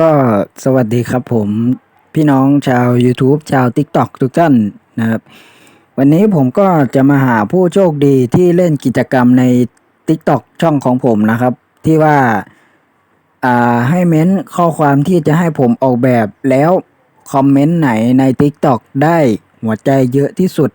ก็สวัสดีครับผมพี่น้องชาว YouTube ชาว TikTok ทุกท่านนะครับ วันนี้ผมก็จะมาหาผู้โชคดีที่เล่นกิจกรรมใน TikTok ช่องของผมนะครับ ที่ว่าอ่าให้เม้นข้อความที่จะให้ผมออกแบบแล้วคอมเมนต์ไหนใน TikTok ได้หัวใจเยอะที่สุด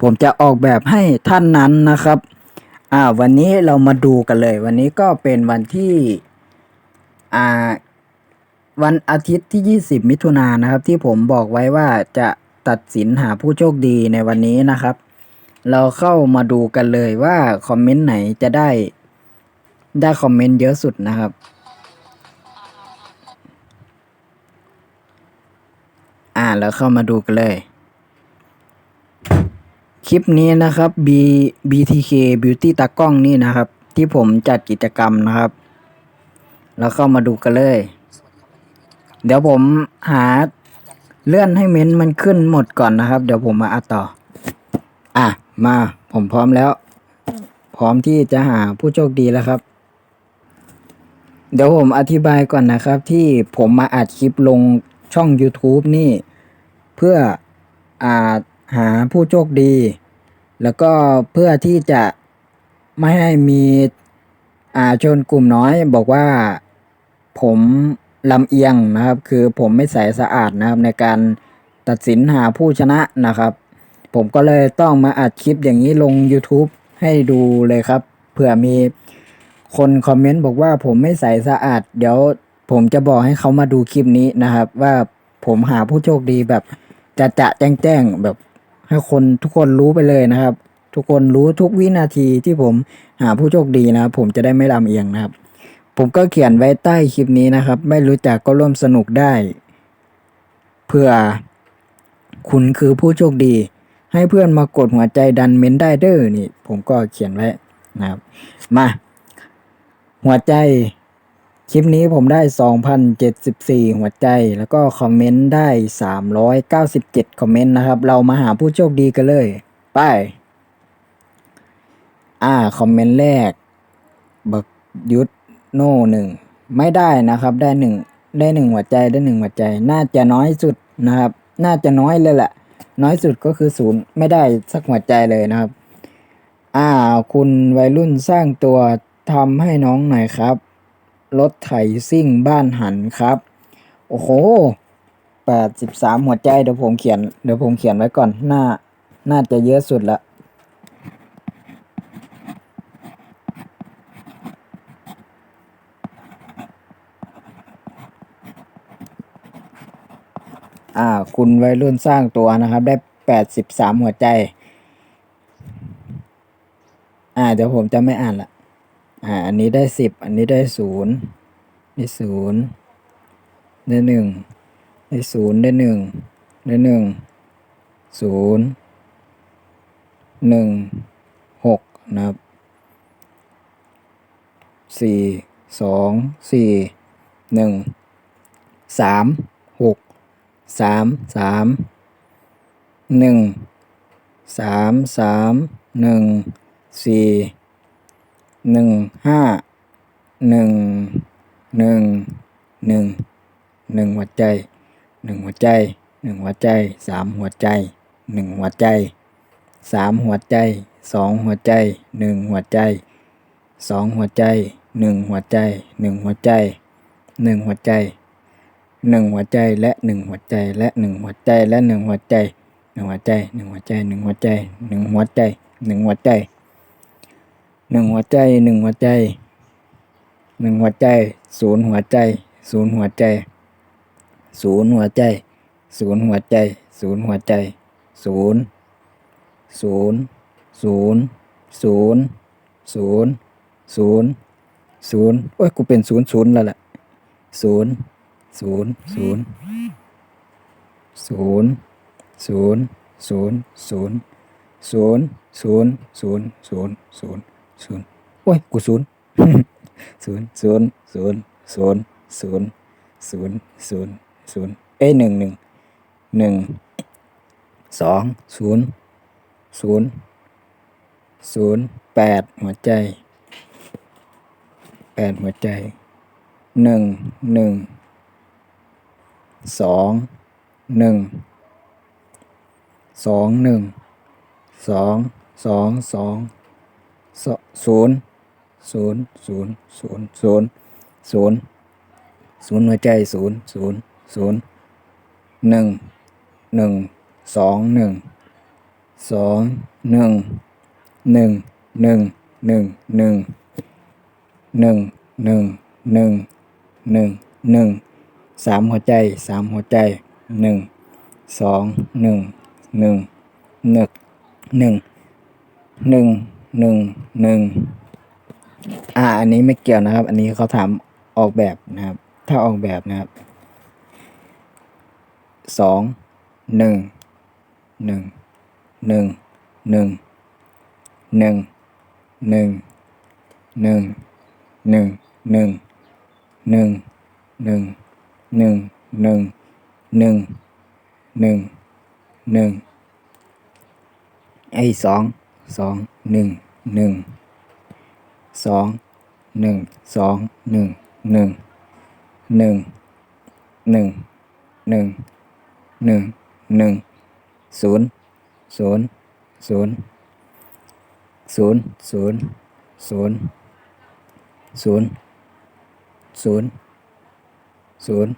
ผมจะออกแบบให้ท่านนั้นนะครับอ่าวันนี้เรามาดูกันเลย วันนี้ก็เป็นวันที่อ่า วันอาทิตย์ที่ 20 มิถุนายนนะครับ ที่ผมบอกไว้ว่าจะตัดสินหาผู้โชคดีในวันนี้นะครับ เราเข้ามาดูกันเลยว่าคอมเมนต์ไหนจะได้ได้คอมเมนต์เยอะสุดนะครับ อ่าแล้วเข้ามาดูกันเลย คลิปนี้นะครับ B BTK Beauty ตากล้องนี่นะครับ ที่ผมจัดกิจกรรมนะครับ แล้วเข้ามาดูกันเลย เดี๋ยวผมหาเลื่อนให้เม้นต์มันขึ้นหมดก่อนนะครับ เดี๋ยวผมมาอัดต่อ อะ มาผมพร้อมแล้ว พร้อมที่จะหาผู้โชคดีแล้วครับ เดี๋ยวผมอธิบายก่อนนะครับ ที่ผมมาอัดคลิปลงช่อง YouTube นี่ เพื่ออ่าหาผู้โชคดี แล้วก็เพื่อที่จะไม่ให้มีอ่าชนกลุ่มน้อยบอกว่าผม ลำเอียงนะครับ คือผมไม่ใสสะอาดนะครับในการตัดสินหาผู้ชนะนะครับ ผมก็เลยต้องมาอัดคลิปอย่างนี้ลง YouTube ให้ดูเลยครับเผื่อมีคนคอมเมนต์บอกว่าผมไม่ใสสะอาด เดี๋ยวผมจะบอกให้เขามาดูคลิปนี้นะครับ ว่าผมหาผู้โชคดีแบบจะจะแจ้งแจ้งแบบให้คนทุกคนรู้ไปเลยนะครับ ทุกคนรู้ทุกวินาทีที่ผมหาผู้โชคดีนะครับ ผมจะได้ไม่ลำเอียงนะครับ ผมก็เขียนไว้ใต้คลิปนี้นะครับ ไม่รู้จักก็ร่วมสนุกได้ เพื่อคุณคือผู้โชคดี ให้เพื่อนมากดหัวใจดันเม้นได้เด้อนี่ ผมก็เขียนไว้นะครับ มา หัวใจ คลิปนี้ผมได้ 2,074 หัวใจ แล้วก็คอมเมนต์ได้ 397 คอมเมนต์นะครับ เรามาหาผู้โชคดีกันเลย ไป อ่า คอมเมนต์แรก บักยุทธ โน่หนึ่งไม่ได้นะครับ ได้หนึ่งได้หนึ่งหัวใจได้หนึ่งหัวใจ น่าจะน้อยสุดนะครับ น่าจะน้อยเลยแหละ น้อยสุดก็คือศูนย์ไม่ได้สักหัวใจเลยนะครับ อ่า คุณวัยรุ่นสร้างตัวทำให้น้องหน่อยครับ รถไถซิ่งบ้านหันครับ โอ้โหแปดสิบสามหัวใจเดี๋ยวผมเขียนเดี๋ยวผมเขียนไว้ก่อน น่า น่าจะเยอะสุดละ อ่า คุณวัยรุ่นสร้างตัวนะครับ ได้แปดสิบสามหัวใจ อ่า เดี๋ยวผมจะไม่อ่านละอ่า อันนี้ได้สิบ อันนี้ได้ศูนย์ได้ศูนย์ได้หนึ่งได้ศูนย์ได้หนึ่งได้หนึ่งศูนย์หนึ่งหกนะครับสี่สองสี่หนึ่งสามหก สามสามหนึ่งสามสามหนึ่งสี่หนึ่งห้าหนึ่งหนึ่งหนึ่งหนึ่งหัวใจหนึ่งหัวใจหนึ่งหัวใจสามหัวใจหนึ่งหัวใจสามหัวใจสองหัวใจหนึ่งหัวใจสองหัวใจหนึ่งหัวใจหนึ่งหัวใจหนึ่งหัวใจ หนึ่งหัวใจและหนึ่งหัวใจและหนึ่งหัวใจและหนึ่งหัวใจหนึ่งหัวใจหนึ่งหัวใจหนึ่งหัวใจหนึ่งหัวใจหนึ่งหัวใจหนึ่งหัวใจหนึ่งหัวใจหนึ่งหัวใจศูนย์หัวใจศูนย์หัวใจศูนย์หัวใจศูนย์หัวใจศูนย์หัวใจศูนย์ศูนย์ศูนย์ศูนย์ศูนย์ศูนย์ศูนย์โอ้ยกูเป็นศูนย์ศูนย์แล้วล่ะศูนย์ ศูนย์ศูนย์ศูนย์ศูนย์ศูนย์ศูนย์ศูนย์ศูนย์ศูนย์ศูนย์ศูนย์ศูนย์โอ้ยกูศูนย์ศูนย์ศูนย์ศูนย์ศูนย์ศูนย์ศูนย์ศูนย์ศูนย์เอ้ยหนึ่งหนึ่งหนึ่งสองศูนย์ศูนย์ศูนย์แปดหัวใจแปดหัวใจหนึ่งหนึ่ง สองหนึ่งสองหนึ่งสองสองสองศูนย์ศูนย์ศูนย์ศูนย์ศูนย์ศูนย์ศูนย์หัวใจศูนย์ศูนย์ศูนย์หนึ่งหนึ่งสองหนึ่งสองหนึ่งหนึ่งหนึ่งหนึ่งหนึ่งหนึ่งหนึ่งหนึ่งหนึ่งหนึ่ง สามหัวใจสามหัวใจหนึ่งสองหนึ่งหนึ่งหนึ่งหนึ่งหนึ่งหนึ่งหนึ่งอ่าอันนี้ไม่เกี่ยวนะครับ อันนี้เขาถามออกแบบนะครับ ถ้าออกแบบนะครับสองหนึ่งหนึ่งหนึ่งหนึ่งหนึ่งหนึ่งหนึ่งหนึ่งหนึ่งหนึ่งหนึ่ง หนึ่งหนึ่งหนึ่งหนึ่งหนึ่งไอ้สองสองหนึ่งหนึ่งสองหนึ่งสองหนึ่งหนึ่งหนึ่งหนึ่งหนึ่งหนึ่งหนึ่งศูนย์ศูนย์ศูนย์ศูนย์ศูนย์ศูนย์ศูนย์ศูนย์ ศูนย์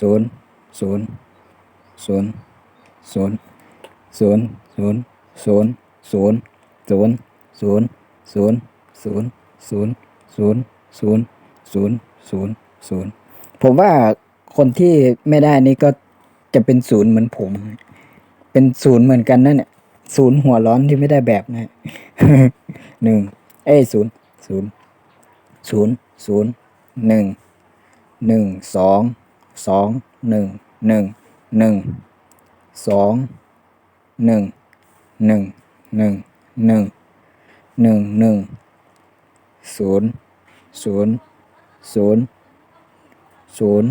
ศูนย์ศูนย์ศูนย์ศูนย์ศูนย์ศูนย์ศูนย์ศูนย์ศูนย์ศูนย์ศูนย์ศูนย์ศูนย์ศูนย์ศูนย์ศูนย์ศูนย์ศูนย์ผมว่าคนที่ไม่ได้นี่ก็จะเป็นศูนย์เหมือนผม เป็นศูนย์เหมือนกันนั่นเนี่ยศูนย์หัวร้อนที่ไม่ได้แบบนะหนึ่งเอ้ศูนย์ศูนย์ศูนย์ศูนย์หนึ่ง หนึ่งสองสองหนึ่งหนึ่งหนึ่งสองหนึ่งหนึ่งหนึ่งหนึ่งหนึ่งหนึ่งศูนย์ศูนย์ศูนย์ศูนย์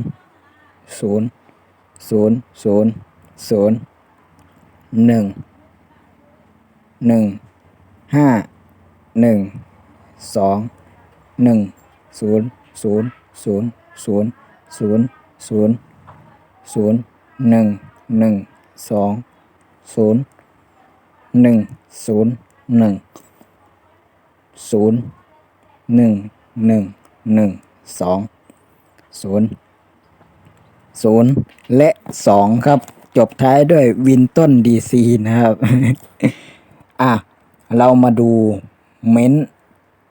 ศูนย์ศูนย์ศูนย์ศูนย์หนึ่งหนึ่งห้าหนึ่งสองหนึ่งศูนย์ศูนย์ศูนย์ ศูนย์ศูนย์ศูนย์ศูนย์หนึ่งหนึ่งสองศูนย์หนึ่งศูนย์หนึ่งศูนย์หนึ่งหนึ่งหนึ่งสองศูนย์ศูนย์และสองครับ จบท้ายด้วยวินต้นดีซีนะครับ อะ เรามาดูเม้นท์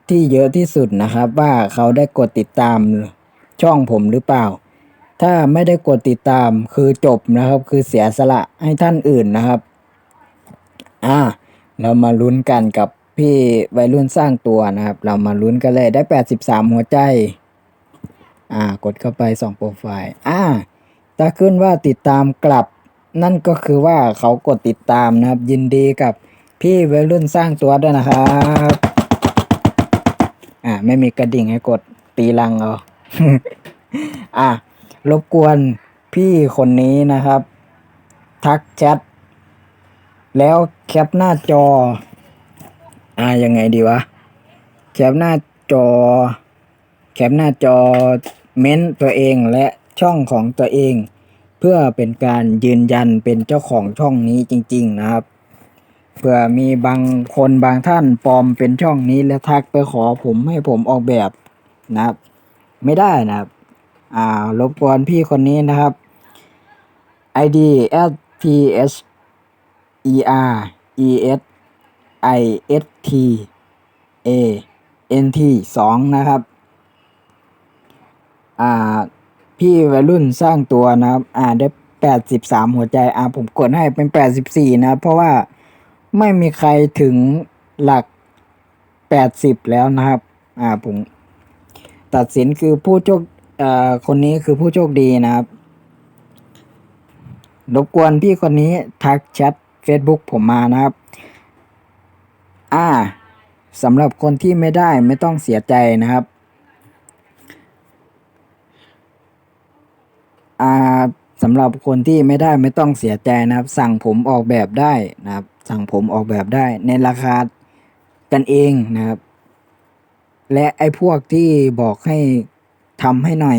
ที่เยอะที่สุดนะครับ ว่าเขาได้กดติดตาม ช่องผมหรือเปล่า ถ้าไม่ได้กดติดตามคือจบนะครับ คือเสียสละให้ท่านอื่นนะครับ อ่า เรามาลุ้นกันกับพี่วัยรุ่นสร้างตัวนะครับ เรามาลุ้นกันเลยได้ 83 หัวใจ อ่า กดเข้าไปส่องโปรไฟล์ อ่า ถ้าขึ้นว่าติดตามกลับ นั่นก็คือว่าเขากดติดตามนะครับ ยินดีกับพี่วัยรุ่นสร้างตัวด้วยนะครับ อ่า ไม่มีกระดิ่งให้กดตีลังเอา อะรบกวนพี่คนนี้นะครับ ทักแชทแล้วแคปหน้าจอ อ่ายังไงดีวะ แคปหน้าจอ แคปหน้าจอเม้นตัวเองและช่องของตัวเอง เพื่อเป็นการยืนยันเป็นเจ้าของช่องนี้จริง ๆ นะครับเผื่อมีบางคนบางท่านปลอมเป็นช่องนี้แล้วทักไปขอผมให้ผมออกแบบนะครับ ไม่ได้นะครับ อ่ารบกวนพี่คนนี้นะครับ ID L P H E R E S I S T A N T สองนะครับ อ่า พี่วัยรุ่นสร้างตัวนะครับ อ่าได้แปดสิบสามหัวใจ อ่าผมกดให้เป็นแปดสิบสี่นะ เพราะว่าไม่มีใครถึงหลักแปดสิบแล้วนะครับ อ่าผม ตัดสินคือผู้โชคเอ่อคนนี้คือผู้โชคดีนะครับ รบกวนพี่คนนี้ทักแชท Facebook ผมมานะครับ อ่าสำหรับคนที่ไม่ได้ไม่ต้องเสียใจนะครับ อ่าสำหรับคนที่ไม่ได้ไม่ต้องเสียใจนะครับ สั่งผมออกแบบได้นะครับ สั่งผมออกแบบได้ในราคากันเองนะครับ และไอ้พวกที่บอกให้ทำให้หน่อย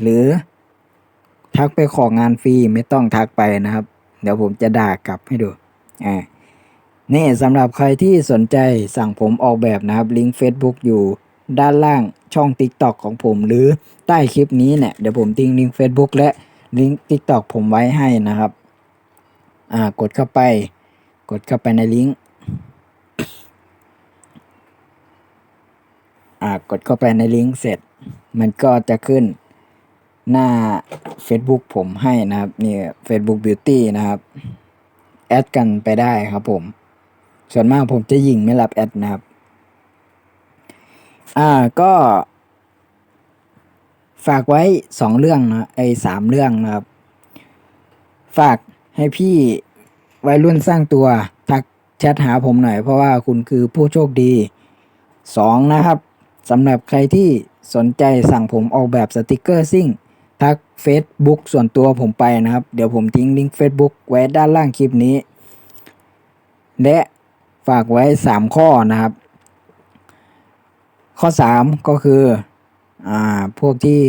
หรือทักไปของานฟรีไม่ต้องทักไปนะครับ เดี๋ยวผมจะด่ากลับให้ดูอ่านี่สำหรับใครที่สนใจสั่งผมออกแบบนะครับ ลิงก์ Facebook อยู่ด้านล่างช่อง TikTok ของผม หรือใต้คลิปนี้เนี่ย เดี๋ยวผมทิ้งลิงก์ Facebook และลิงก์ TikTok ผมไว้ให้นะครับ อ่ากดเข้าไป กดเข้าไปในลิงก์ อ่า กดเข้าไปในลิงก์เสร็จ มันก็จะขึ้นหน้า Facebook ผมให้นะครับนี่ Facebook Beauty นะครับ แอดกันไปได้ครับผม ส่วนมากผมจะยิงไม่รับแอดนะครับ อ่าก็ ฝากไว้สองเรื่องนะไอ้สามเรื่องนะครับ ฝากให้พี่วัยรุ่นสร้างตัวทักแชทหาผมหน่อยเพราะว่าคุณคือผู้โชคดีสองนะครับ สำหรับใครที่สนใจสั่งผมออกแบบสติกเกอร์ซิ่งทัก Facebook ส่วนตัวผมไปนะครับ เดี๋ยวผมทิ้งลิงก์ Facebook ไว้ด้านล่างคลิปนี้ และฝากไว้ 3 ข้อนะครับ ข้อ 3 ก็คืออ่าพวกที่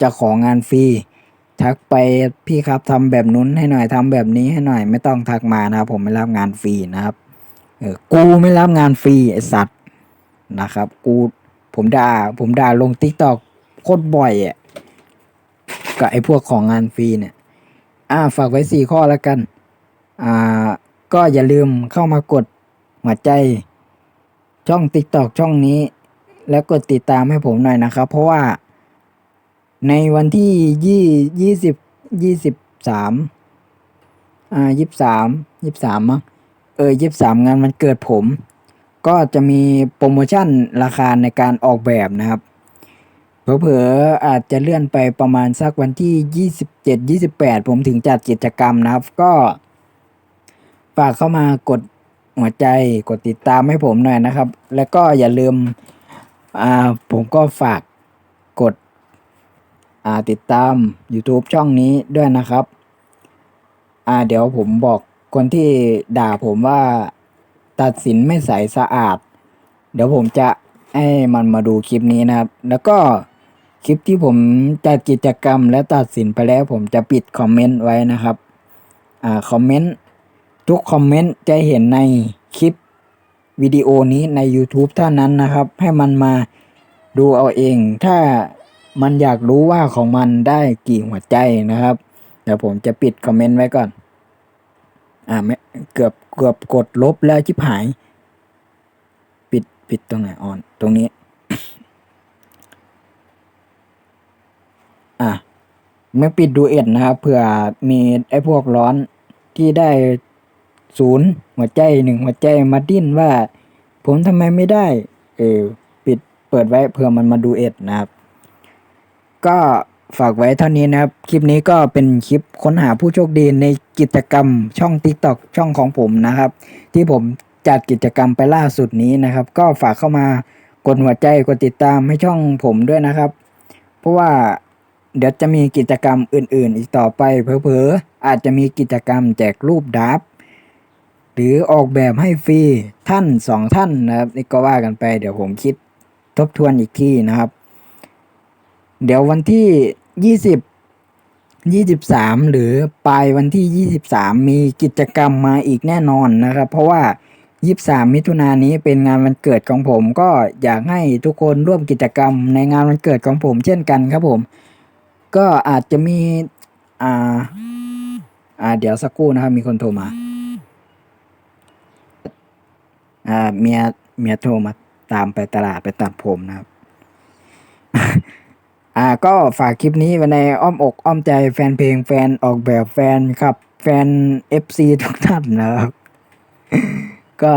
จะของานฟรีทักไปพี่ครับทำแบบนู้นให้หน่อยทำแบบนี้ให้หน่อยไม่ต้องทักมานะครับ ผมไม่รับงานฟรีนะครับเออกูไม่รับงานฟรีไอสัตว์ นะครับ กูผมด่าผมด่าลงทิกตอกโคตรบ่อยอะกับไอ้พวกของงานฟรีเนี่ย อ่าฝากไว้สี่ข้อแล้วกัน อ่า ก็อย่าลืมเข้ามากดหัวใจ ช่อง TikTok ช่องนี้ แล้วกดติดตามให้ผมหน่อยนะครับ เพราะว่า ในวันที่ยี่ยี่สิบยี่สิบสามอ่ายี่สามยี่สามมั้งเออยี่สามงานมันเกิดผม ก็จะมีโปรโมชั่นราคาในการออกแบบนะครับ เผลอๆอาจจะเลื่อนไปประมาณสักวันที่ 27 28 ผมถึงจัดกิจกรรมนะครับ ก็ฝากเข้ามากดหัวใจกดติดตามให้ผมหน่อยนะครับ แล้วก็อย่าลืมอ่าผมก็ฝากกดอ่าติดตาม YouTube ช่องนี้ด้วยนะครับ อ่าเดี๋ยวผมบอกคนที่ด่าผมว่า ตัดสินไม่ใสสะอาด เดี๋ยวผมจะให้มันมาดูคลิปนี้นะครับ แล้วก็คลิปที่ผมจัดกิจกรรมและตัดสินไปแล้ว ผมจะปิดคอมเมนต์ไว้นะครับ อ่าคอมเมนต์ทุกคอมเมนต์จะเห็นในคลิปวิดีโอนี้ใน YouTube เท่านั้นนะครับ ให้มันมาดูเอาเอง ถ้ามันอยากรู้ว่าของมันได้กี่หัวใจนะครับ เดี๋ยวผมจะปิดคอมเมนต์ไว้ก่อน อ่าไม่เกือบเกือบกดลบแล้วชิบหาย ปิดปิดตรงไหนอ่อน ตรงนี้ อะไม่ปิดดูเอ็ดนะครับเผื่อมีไอ้พวกร้อนที่ได้ศูนย์หัวใจหนึ่งหัวใจมาดิ้นว่า ผมทำไมไม่ได้ เออปิดเปิดไว้เผื่อมันมาดูเอ็ดนะครับ ก็ ฝากไว้เท่านี้นะครับ คลิปนี้ก็เป็นคลิปค้นหาผู้โชคดีในกิจกรรมช่อง TikTok ช่องของผมนะครับ ที่ผมจัดกิจกรรมไปล่าสุดนี้นะครับ ก็ฝากเข้ามากดหัวใจกดติดตามให้ช่องผมด้วยนะครับ เพราะว่าเดี๋ยวจะมีกิจกรรมอื่น ๆ อีกต่อไปเผลอๆอาจจะมีกิจกรรมแจกรูปดับหรือออกแบบให้ฟรีท่านสองท่านนะครับนี่ก็ว่ากันไป เดี๋ยวผมคิดทบทวนอีกทีนะครับ เดี๋ยววันที่ ยี่สิบยี่สิบสามหรือปลายวันที่ยี่สิบสามมีกิจกรรมมาอีกแน่นอนนะครับ เพราะว่ายี่สามมิถุนายนนี้เป็นงานวันเกิดของผม ก็อยากให้ทุกคนร่วมกิจกรรมในงานวันเกิดของผมเช่นกันครับผม ก็อาจจะมี อ่า อ่า เดี๋ยวสักครู่นะครับ มีคนโทรมา อ่าเมียเมียโทรมาตามไปตลาดไปตัดผมนะครับ อ่าก็ฝากคลิปนี้ไว้ในอ้อมอกอ้อมใจแฟนเพลงแฟนออกแบบแฟนครับ แฟน FC ทุกท่านนะครับ ก็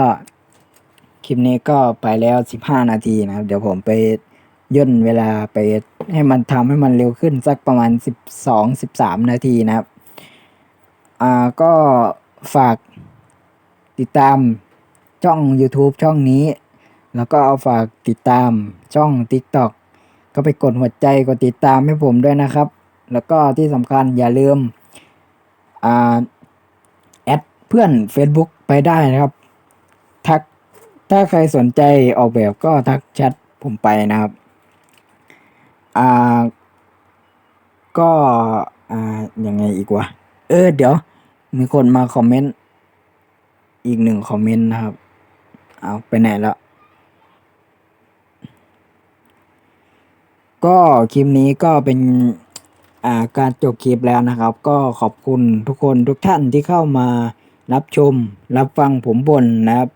คลิปนี้ก็ไปแล้วสิบห้านาทีนะครับ เดี๋ยวผมไปย่นเวลาไปให้มันทำให้มันเร็วขึ้นสักประมาณสิบสองสิบสามนาทีนะครับ อ่าก็ฝากติดตามช่อง YouTube ช่องนี้ แล้วก็เอาฝากติดตามช่อง TikTok ก็ไปกดหัวใจกดติดตามให้ผมด้วยนะครับ แล้วก็ที่สำคัญอย่าลืมอแอดเพื่อน Facebook ไปได้นะครับ ทักถ้าใครสนใจออกแบบก็ทักแชทผมไปนะครับอ่าก็อ่ายังไงอีกวะ เออ เดี๋ยว มีคนมาคอมเมนต์ อีกหนึ่งคอมเมนต์นะครับ เอาไปไหนแล้ว ก็คลิปนี้ก็เป็นอ่าการจบคลิปแล้วนะครับ ก็ขอบคุณทุกคนทุกท่านที่เข้ามารับชม รับฟังผมบ่นนะครับ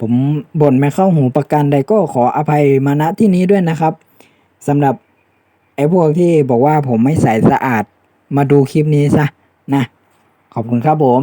ผมบ่นไม่เข้าหูประกันใดก็ขออภัยมาณที่นี้ด้วยนะครับสำหรับไอ้พวกที่บอกว่าผมไม่ใส่สะอาดมาดูคลิปนี้ซะนะ ขอบคุณครับผม